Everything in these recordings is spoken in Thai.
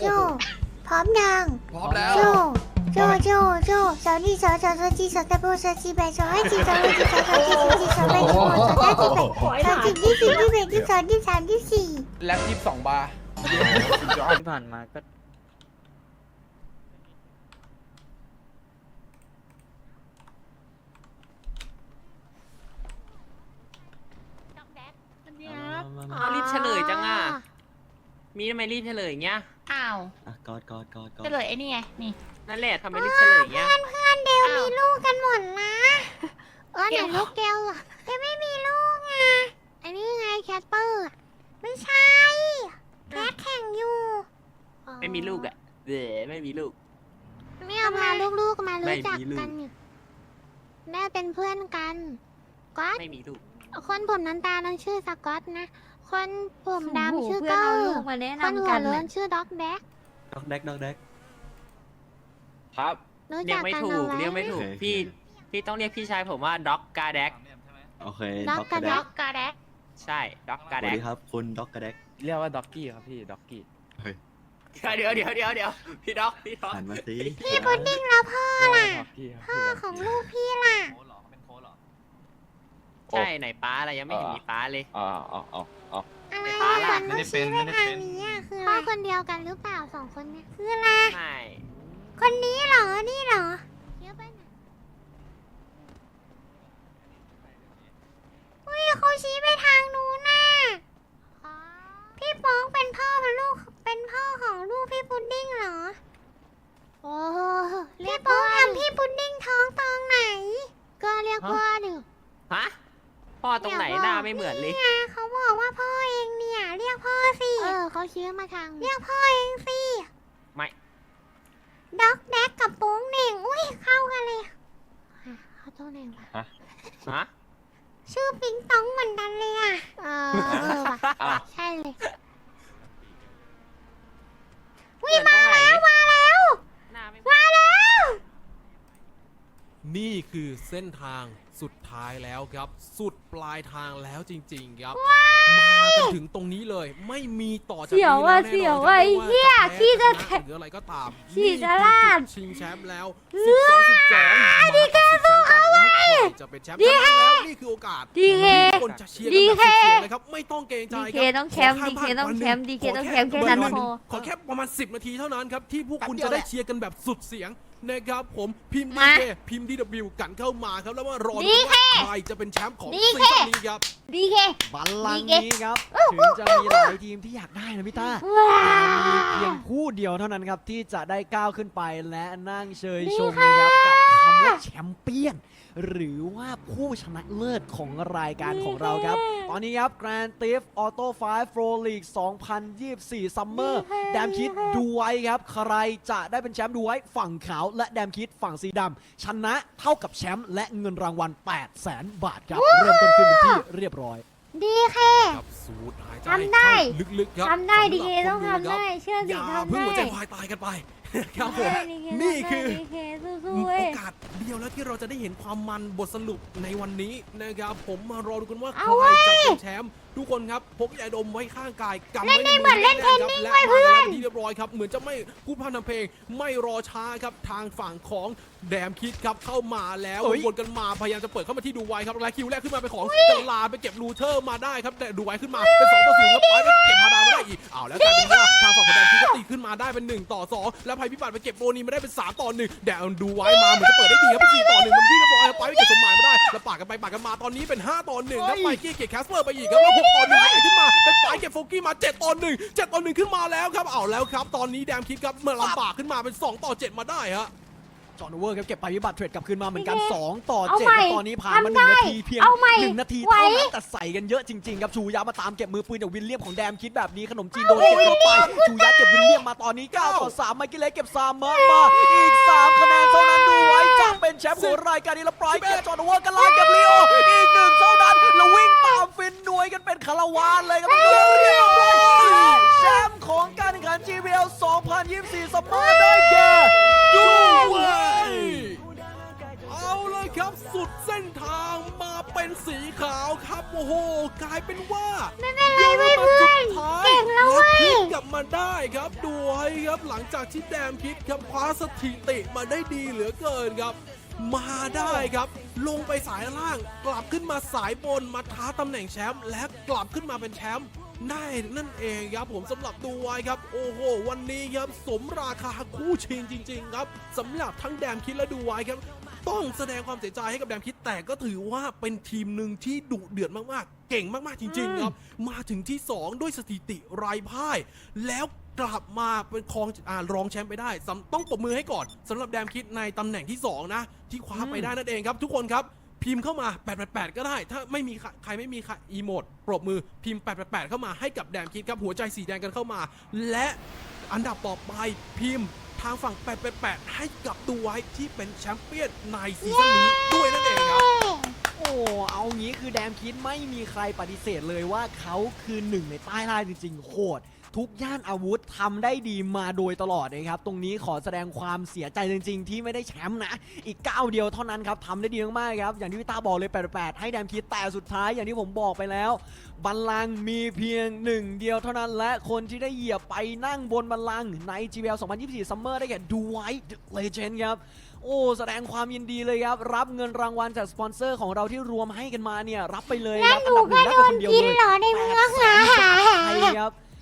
โจ พร้อมยังพร้อมแล้ว โจ โจ โจ โจสาวนี่สาวสาวสาวจีสาวตะโบสาวจีแบสาวให้จีสาวให้จีสาวสาวจีสาวจีสาวแบสาวสาวจีแบสาวจีที่สี่ที่แบที่สองที่สามที่สี่แล็บยี่สิบสองบาร์ที่ผ่านมาก็เอารีบเฉลยจังอะ มีทำไมรีบเฉลยอย่างเงี้ยอ้าวอะกอดกอดกอดกอดจะเลยไอ้นี่ไง นี่ นั่นแหละทำไมรีบเฉลยอย่างเงี้ยเพื่อนเดวมีลูกกันหมดนะ เออไหนลูกเกลอะเดวไม่มีลูกไงอันนี้ไงแคทเปอร์ไม่ใช่แคทแข่งอยู่ไม่มีลูกอะเดี๋ยวไม่มีลูก ไม่เอาพาลูกๆมารู้จักไม่มีลูกกันนี่แม่เป็นเพื่อนกันก๊อตไม่มีลูกคนผมน้ำตาลนั่นชื่อสกอตนะ คนผมโอ้โหดำชื่อเพื่อนเก้าเอาลูกมาแนะคนนำหักัวนโล้น่ะนชื่อด็อกแดกดอกแดกดอกแดก ครับ รู้เรียจักกไม่กันถูเอากไว้เรียกไม่ถูกพี่ พี่ต้องเรียกพี่ชายผมว่าด็อกกาแดก โอเคด็ด็ออกกกกระระแดด็ด็อกกกาแดกใช่ ด็อกสกาวัสแดกดีครับคุณด็อกกระแดกเรียกว่าด็อกกี้ครับพี่ด็อกกี้เดี๋ยวเดี๋ยวเดี๋ยวเดี๋ยวพี่ด็อก พี่ด็อก หันมาสิพี่พุดดิ้งแล้วพ่อ เรียกว่าล่ะด็อกกี้ครับพ่อพี่ของลูกพี่ล่ะ ใช่ไหนป้าอะไรยังไม่เห็นมีป้าเลย อ๋ออ๋ออ๋ออ๋อ อะไรป้าอะล่ะคนต้องชี้ไปทางนี้อะคือพ่อคนเดียวกันหรือเปล่าสองคนเนี่ยคืออะไร ไม่ คนนี้เหรอ นี่เหรอเดี๋ยวไปไหนอุ้ยเขาชี้ไปทางนู้นน่ะพี่โป๊องเป็นพ่อเป็นลูก เป็นพ่อของลูกพี่พุดดิ้งเหรอ โอ้พี่โป๊องทำพี่พุดดิ้งท้องตองไหน ก็เรียกพ่อดิ ฮะ พ่อตรงไหนหน้าไม่เหมือนเลยนี่ไงเขาบอกว่าพ่อเองเนี่ย เรียกพ่อสิเออเขาชี้มาทางเรียกพ่อเองสิไม่ ด็อกแดกกับโป้งเหน่งอุ้ยเข้ากันเลยเขาโตเหน่งปะฮะชื่อปิงตองเหมือนกันเลยอะเออเออว่ะอ้าวใช่เลย เหมือนตรงไหน มาแล้ว หน้าไม่ มาแล้ว นี่คือ เส้นทางสุดท้ายแล้วครับ สุดปลายทางแล้วจริง ๆ ครับ มากันถึงตรงนี้เลย ไม่มีต่อจากเสียวนี้ว่ะแล้วแน่นอนเสียวครับว่ะไม่ว่าเหี้ยจะแพ้ขี้จะชแตนะกหรืออะไรก็ตามขี้จะนี่คือลาดจุชิงแชมป์แล้ว12 12ดีแกสู้เขาไว้จะเป็นแชมป์กันแล้วนี่คือโอกาส ดีเคที่ทุกคนจะเชียร์กันแบบสุดเสียงเลยครับไม่ต้องเกรงใจดีคเครับต้องแชมป์ขดีเคข้ามต้องผ่านแชวันมป์หดีนึ่งเคต้องขแชมป์แค่วันั้นหงพอ ขอแค่ประมาณ 10 นาทีเท่านั้นครับ ที่พวกคุณจะได้เชียร์กันแบบสุดเสียง นะครับ ผมพิมพ์ดีมาเคพิมพ์ดีวกันเข้ามาครับแล้วมารอดีดูเคว่าใครจะเป็นแชมป์ของดีซีเค ซั่นนี้ครับ ดีเค บัลลังก์ดีเกนี้ครับ ถึงจะมีหลายทีมที่อยากได้นะพี่ต้าว้าแต่มีเพียงผู้เดียวเท่านั้นครับ ที่จะได้ก้าวขึ้นไปและนั่งเชยชมนะครับกับ คำว่าแชมเปี้ยน หรือว่าผู้ชนะเลิศของรายการของเราครับ ตอนนี้ครับ Grand Theft Auto 5 Pro League 2024 Summer แดมคิดดูไว้ครับ ใครจะได้เป็นแชมป์ดูไว้ฝั่งขาว และแดมคิดฝั่งสีดำชนะเท่ากับแชมป์และเงินรางวัล 8 0 0แสนบาทครับ เริ่มต้นขึ้นเป็นที่เรียบร้อย ดีเค ครับสูดหายใจทำได้ เข้าลึกๆครับทำได้สำหรับดีเคต้องคนทำได้ เชื่ออสิย่าทำเพิ่งได้ หัวใจวายตายกันไป ครับผมดีเคนี่ทำได้คือดีเคสู้โอๆเว้ยกาสเดียวแล้วที่เราจะได้เห็นความมันบทสรุปในวันนี้นะครับ ผมมารอดูกันว่าใคเอารเว้ยจะเป็นแชมป์ทุกคนครับพกยาดมไว้ข้างกายกำเล่ไว้นในได้มืเหมือนเล่นเทนนิสและไว้เพื่อนมาแล้วที่เรียบร้อยครับเหมือนจะไม่พูดพร่ำทำเพลง ไม่รอช้าครับทางฝั่งของแดมคิดครับเข้ามาแล้วเอ้ยวนกันมาพยายามจะเปิดเข้ามาที่ดูไว้ครับและคิวแรกขึ้นมาเป็นของกลาไปเก็บรูเทอร์มาได้ครับแต่ดูไว้ขึ้นมาเป็น2ต่อ0ครับไปไปเก็บพาดามาได้อีกเอาแล้วกลายเป็นว่าทางฝั่งของแดมคิดก็ตีขึ้นมาได้เป็น1ต่อ2แล้วภัยพิบัติไปเก็บโบนีมาได้เป็น3ต่อ1แดมดูไว้มาเหมือนจะเปิดได้ดีครับเป็น4ต่อ1มันที่เรียบร้อยครับไปไปเก็บสมหมายมาได้แล้วปาดกันไปปาดกันมาตอนนี้เป็น5ต่อ1ครับไปกี้เก็บแคสเปอร์ไปอีกครับแล้ว6ต่อ1ไหลขึ้นมาเป็นไปเก็บโฟกี้มา7ต่อ1 7ต่อ1ขึ้นมาแล้วครับเอาแล้วครับ ตอนนี้แดมคิดครับเมื่อลำบากขึ้นมาเป็น2ต่อ7มาได้ฮะ จอห์นโอเวอร์ครับเก็บไปวิบัติเทรดกลับคืนมาเหมือนกัน 2 ต่อเอา7ใหม่ครับตอนนี้ผ่านมาทำได้1นาทีเพียงเอาใหม่1นาทีไหวเท่านั้นแต่ใส่กันเยอะจริงๆครับชูยะมาตามเก็บมือปืนจากวิลเลียมของแดมคิดแบบนี้ขนมจีนโดนเก็บเข้าไปชูยะเก็บวิลเลียมมาตอนนี้9ต่อ3ไมค์กิเลสเก็บซามมามาอีก 3 คะแนนเท่านั้นดูไว้จะเป็นแชมป์ของรายการนี้แล้วปลายเก็บจอห์นโอเวอร์กันลากเก็บลีโออีกหนึ่งเท่านั้นแล้ววิ่งตามฟินหน่วยกันเป็นคาราวานเลยครับทุกคนเรียบร้อย โอ้โห กลายเป็นว่าไม่เป็นไรเพื่อนๆเก่งแล้วเว้ยพลิกกลับมาได้ครับด้วยครับหลังจากที่แดมพิษครับคว้าสถิติมาได้ดีเหลือเกินครับ มาได้ครับ ลงไปสายล่างกลับขึ้นมาสายบนมาท้าตำแหน่งแชมป์และกลับขึ้นมาเป็นแชมป์ได้นั่นเองครับผมสำหรับดูไว้ครับ โอ้โห วันนี้ครับสมราคาคู่ชิงจริง ๆ ครับสำหรับทั้งแดมคิดและดูไว้ครับ ต้องแสดงความเสียใจให้กับแดมคิดแต่ก็ถือว่าเป็นทีมหนึ่งที่ดุเดือดมากๆ เก่งมากๆจริง ๆ ครับ มาถึงที่ 2 ด้วยสถิติไร้พ่าย แล้วกลับมาเป็นครองอ่ารองแชมป์ไปได้สำต้องปรบมือให้ก่อนสำหรับแดมคิดในตำแหน่งที่ 2 นะ ที่คว้าไปได้นั่นเองครับ ทุกคนครับพิมพ์เข้ามา 888 ก็ได้ ถ้าไม่มีใครใครไม่มีใครอีโมดปรบมือพิมพ์ 888 เข้ามาให้กับแดมคิดครับหัวใจสีแดงกันเข้ามา และอันดับต่อไปพิมพ์ ทางฝั่ง 888 ให้กับตัวไว้ที่เป็นแชมเปี้ยนในซีซั่นนี้ด้วยนั่นเองครับ โอ้ เอางี้คือแดมคิดไม่มีใครปฏิเสธเลยว่าเขาคือหนึ่งในใต้ล่าจริงๆ โหด ทุกย่านอาวุธทำได้ดีมาโดยตลอดนะครับ ตรงนี้ขอแสดงความเสียใจจริง ๆ ที่ไม่ได้แชมป์นะ อีกก้าวเดียวเท่านั้นครับทำได้ดีมากๆครับ อย่างที่พี่ตาบอกเลย 88 ให้แดมคิดแต่สุดท้ายอย่างที่ผมบอกไปแล้ว บัลลังก์มีเพียงหนึ่งเดียวเท่านั้น และคนที่ได้เหยียบไปนั่งบนบัลลังก์ใน GBL 2024 Summer ได้แก่ Dwight the Legend ครับโอ้แสดงความยินดีเลยครับ รับเงินรางวัลจากสปอนเซอร์ของเราที่รวมให้กันมาเนี่ย รับไปเลยครับหนูก็โดนกินเหรอในเมืองหาใช่ครับโอ้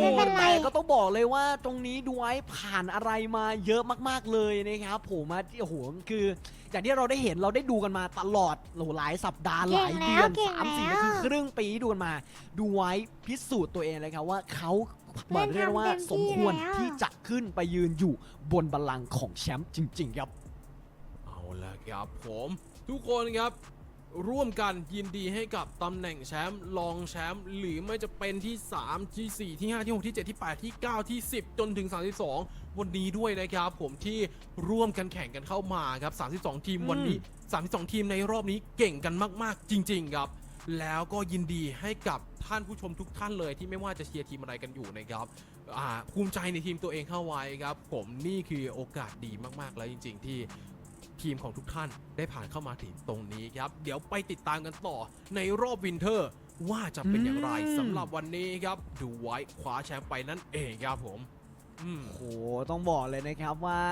ไม่เป็นไร แต่ก็ต้องบอกเลยว่าตรงนี้ดูไว้ผ่านอะไรมาเยอะมากๆเลยนะครับผมมาโอ้โหคือ อย่างที่เราได้เห็นเราได้ดูกันมาตลอดโอ้โหหลายสัปดาห์หลายเดือนสามสี่ก็คือครึ่งปีที่ดูกันมาดูไว้พิสูจน์ตัวเองเลยครับว่าเขาเหมือนเรียกว่าสมควรที่จะขึ้นไปยืนอยู่บนบัลลังก์ของแชมป์จริง ๆ ครับ เอาละครับผม ทุกคนครับ ร่วมกันยินดีให้กับตำแหน่งแชมป์รองแชมป์หรือไม่จะเป็นที่ 3 ที่ 4 ที่ 5 ที่ 6 ที่ 7 ที่ 8 ที่ 9 ที่ 10 จนถึง 32 วันนี้ด้วยนะครับผมที่ร่วมกันแข่งกันเข้ามาครับ 32 ทีมวันนี้ 32 ทีมในรอบนี้เก่งกันมาก ๆ จริง ๆ ครับ แล้วก็ยินดีให้กับท่านผู้ชมทุกท่านเลยที่ไม่ว่าจะเชียร์ทีมอะไรกันอยู่นะครับอ่าภูมิใจในทีมตัวเองเข้าไว้ครับ ผมนี่คือโอกาสดีมากๆแล้วจริง ๆ ที่ ทีมของทุกท่านได้ผ่านเข้ามาถึงตรงนี้ครับ เดี๋ยวไปติดตามกันต่อในรอบวินเทอร์ ว่าจะเป็นอย่างไรอืมสำหรับวันนี้ครับดูไว้คว้าแชมป์ไปนั่นเองครับผมอืมโอ้โห ต้องบอกเลยนะครับว่า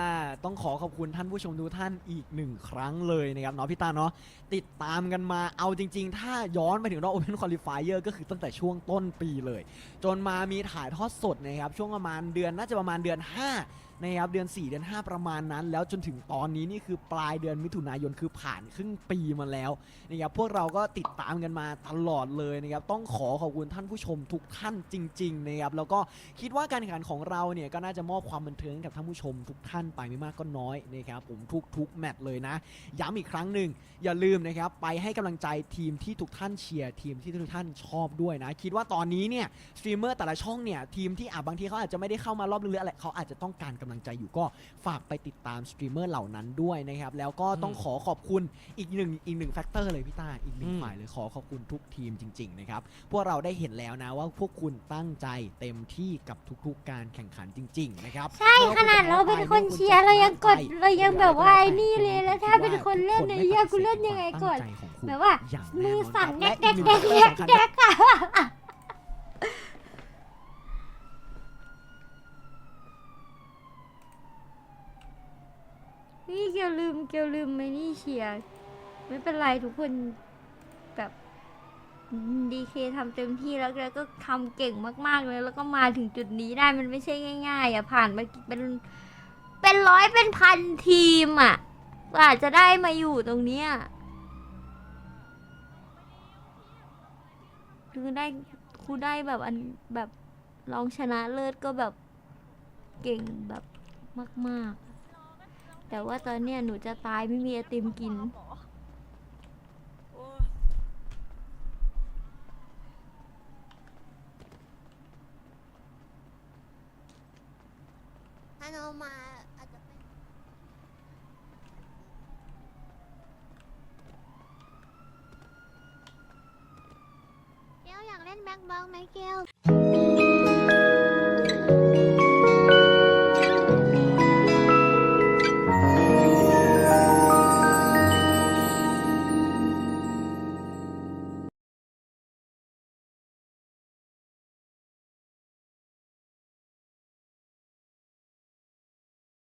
ต้องขอขอบคุณท่านผู้ชมทุกท่านอีกหนึ่งครั้งเลยนะครับเนาะพี่ตาเนาะติดตามกันมาเอาจริง ๆ ถ้าย้อนไปถึงรอบ Open Qualifier ก็คือตั้งแต่ช่วงต้นปีเลย จนมามีถ่ายทอดสดนะครับช่วงประมาณเดือนน่าจะประมาณเดือน 5 นะครับเดือน 4 เดือน 5 ประมาณนั้น แล้วจนถึงตอนนี้นี่คือปลายเดือนมิถุนายนคือผ่านครึ่งปีมาแล้วนะครับพวกเราก็ติดตามกันมาตลอดเลยนะครับต้องขอขอบคุณท่านผู้ชมทุกท่านจริงๆนะครับแล้วก็คิดว่าการแข่งขันของเราเนี่ยก็น่าจะมอบความบันเทิงกับท่านผู้ชมทุกท่านไปไม่มากก็น้อยนะครับผมทุกๆแมตช์เลยนะ ย้ำอีกครั้งหนึ่งอย่าลืมนะครับไปให้กำลังใจทีมที่ทุกท่านเชียร์ทีมที่ทุกท่านชอบด้วยนะ คิดว่าตอนนี้เนี่ยสตรีมเมอร์แต่ละช่องเนี่ยทีมที่อาจบางทีเขาอาจจะไม่ได้เข้ามารอบลึกๆอะไรเขาอาจจะต้องการกำลังใจอยู่ก็ฝากไปติดตามสตรีมเมอร์เหล่านั้นด้วยนะครับ แล้วก็ต้องขอขอบคุณอีกหนึ่งอีกหนึ่งแฟกเตอร์เลยพี่ตาอีกหนึ่งอืมฝ่ายเลยขอขอบคุณทุกทีมจริง ๆ นะครับ พวกเราได้เห็นแล้วนะว่าพวกคุณตั้งใจเต็มที่กับทุกๆการแข่งขันจริง ๆ นะครับ ใช่ขนาดเราเป็นคนเชียร์เรายังกดเรายังแบบว่าไอ้นี่เลยแล้วถ้าเป็นคนเล่นในเหี้ยกูเล่นยังไงก่อนแบบว่ามือสั่นแดกแดกแดกแดกแดกอะ นี่เกียวลืมเกียวลืมไม่นี่เชียร์ไม่เป็นไรทุกคนแบบดีเคทำเต็มที่แล้วแล้วก็ทำเก่งมากๆเลยแล้วก็มาถึงจุดนี้ได้มันไม่ใช่ง่าย ๆอะผ่านมาเป็นเป็นร้อยเป็นพันทีมอะกว่าจะได้มาอยู่ตรงเนี้ยคือได้ครูได้แบบอันแบบรองชนะเลิศก็แบบเก่งแบบมาก ๆ แต่ว่าตอนเนี้ยหนูจะตายไม่มีไอติมกิน ถ้าน้องมาอาจจะเป็นเกลอยากเล่นแบ็คบ็อกไหมเกล